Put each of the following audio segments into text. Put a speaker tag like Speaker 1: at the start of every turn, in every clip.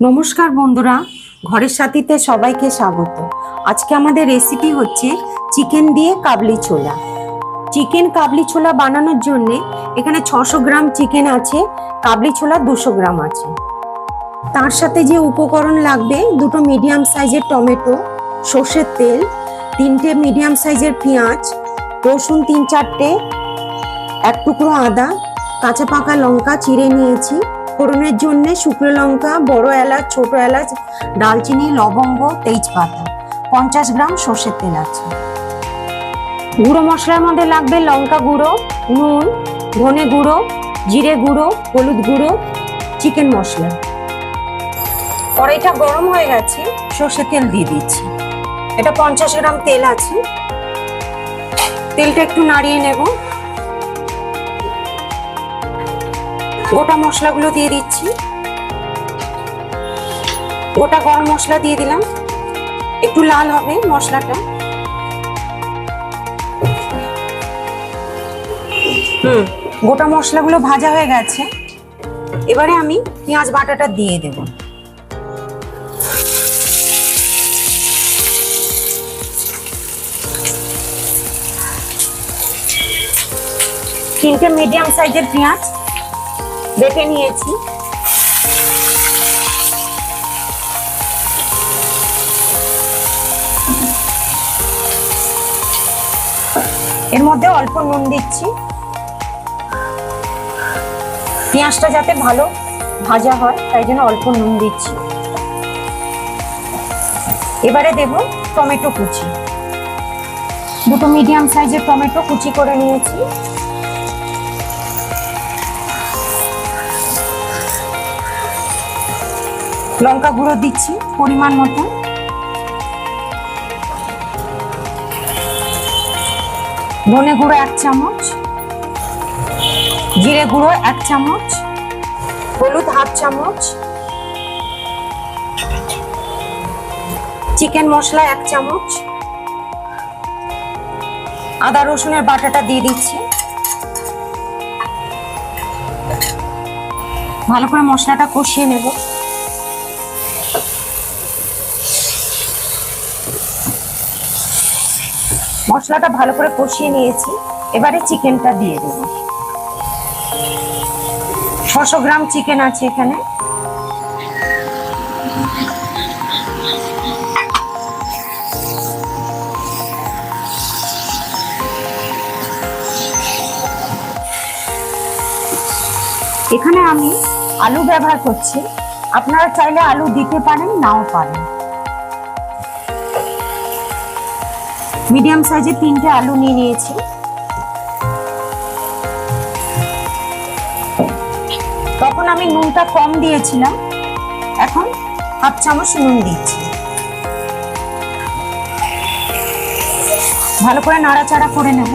Speaker 1: নমস্কার বন্ধুরা, ঘরের সাথীতে সবাইকে স্বাগত। আজকে আমাদের রেসিপি হচ্ছে চিকেন দিয়ে কাবলি ছোলা। চিকেন কাবলি ছোলা বানানোর জন্যে এখানে ছশো গ্রাম চিকেন আছে, কাবলি ছোলা দুশো গ্রাম আছে। তার সাথে যে উপকরণ লাগবে, দুটো মিডিয়াম সাইজের টমেটো, সর্ষের তেল, তিনটে মিডিয়াম সাইজের পেঁয়াজ, রসুন তিন চারটে, এক টুকরো আদা, কাঁচা পাকা লঙ্কা চিড়ে নিয়েছি। ফোড়নের জন্য শুকনো লঙ্কা, বড় এলাচ, ছোট এলাচ ডালচিনি লবঙ্গ, তেজপাতা, পঞ্চাশ গ্রাম সর্ষের তেল আছে। গুঁড়ো মশলার মধ্যে লাগবে লঙ্কা গুঁড়ো, নুন, ধনে গুঁড়ো, জিরে গুঁড়ো, হলুদ গুঁড়ো, চিকেন মশলা। কড়াইটা গরম হয়ে গেছে, সর্ষের তেল দিয়ে দিচ্ছি। এটা পঞ্চাশ গ্রাম তেল আছে। তেলটা একটু নাড়িয়ে নেব। গোটা মশলাগুলো দিয়ে দিচ্ছি। গোটা গরম মশলা দিয়ে দিলাম। একটু লাল হবে মশলাটা। হুম, গোটা মশলাগুলো ভাজা হয়ে গেছে। এবারে আমি পেঁয়াজ বাটাটা দিয়ে দেব। তিনটে মিডিয়াম সাইজের পেঁয়াজ। বেটে নিয়েছি। এর মধ্যে অল্প নুন দিচ্ছি। পেঁয়াজটা যাতে ভালো ভাজা হয়, তাই জন্য অল্প নুন দিচ্ছি। এবারে দেব টমেটো কুচি। দুটো মিডিয়াম সাইজের টমেটো কুচি করে নিয়েছি। লঙ্কা গুঁড়ো দিচ্ছি পরিমাণ মতো। ধনে গুঁড়ো এক চামচ, জিরে গুঁড়ো এক চামচ, হলুদ হাফ চামচ, চিকেন মশলা এক চামচ, আদা রসুনের বাটাটা দিয়ে দিচ্ছি। ভালো করে মশলাটা কষিয়ে নেব। মশলাটা ভালো করে কষিয়ে নিয়েছি। এবারে চিকেনটা দিয়ে দেব। ছশো গ্রাম চিকেন আছে এখানে। এখানে আমি আলু ব্যবহার করছি। আপনারা চাইলে আলু দিতে পারেন, নাও পারেন। মিডিয়াম সাইজের তিনটে আলু নিয়ে নিয়েছি। তখন আমি নুনটা কম দিয়েছিলাম। এখন হাফ চামচ নুন দিচ্ছি ভালো করে নাড়াচাড়া করে নেব।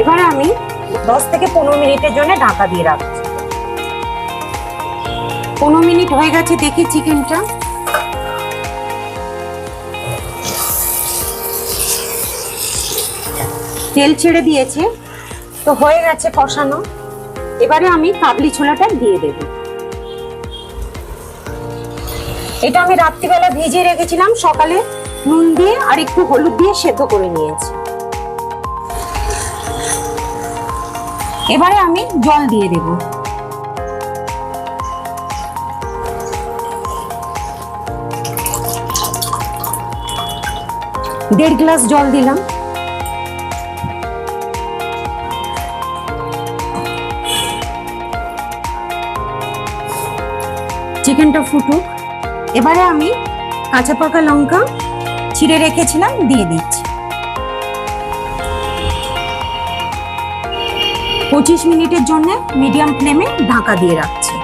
Speaker 1: এবারে আমি দশ থেকে পনেরো মিনিটের জন্য ঢাকা দিয়ে রাখছি পনেরো মিনিট হয়ে গেছে দেখি চিকেনটা। তেল ছেড়ে দিয়েছে। তো হয়ে গেছে কষানো। এবারে আমি কাবলি ছোলাটা দিয়ে দেব। এটা আমি রাত্রিবেলা ভিজিয়ে রেখেছিলাম সকালে নুন দিয়ে আর একটু হলুদ দিয়ে সেদ্ধ করে নিয়েছি। এবারে আমি জল দিয়ে দেব। দেড় গ্লাস জল দিলাম। চিকেনটা ফুটুক। এবারে আমি কাঁচা পাকা লঙ্কা ছিঁড়ে রেখেছিলাম, দিয়ে দিচ্ছি। পঁচিশ মিনিটের জন্য মিডিয়াম ফ্লেমে ঢাকা দিয়ে রাখছি।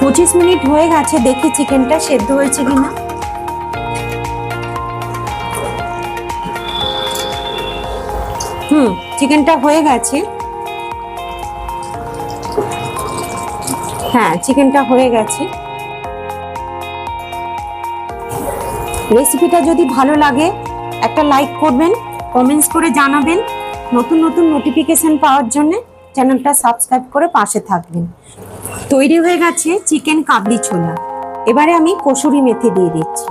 Speaker 1: পঁচিশ মিনিট হয়ে গেছে, দেখি চিকেনটা সেদ্ধ হয়েছে কিনা। হুম, চিকেনটা হয়ে গেছে। হ্যাঁ চিকেনটা হয়ে গেছে। রেসিপিটা যদি ভালো লাগে, একটা লাইক করবেন, কমেন্টস করে জানাবেন। নতুন নতুন নোটিফিকেশন পাওয়ার জন্য চ্যানেলটা সাবস্ক্রাইব করে পাশে থাকবেন। তৈরি হয়ে গেছে চিকেন কাবলি ছোলা। এবারে আমি কসুরি মেথি দিয়ে দিচ্ছি।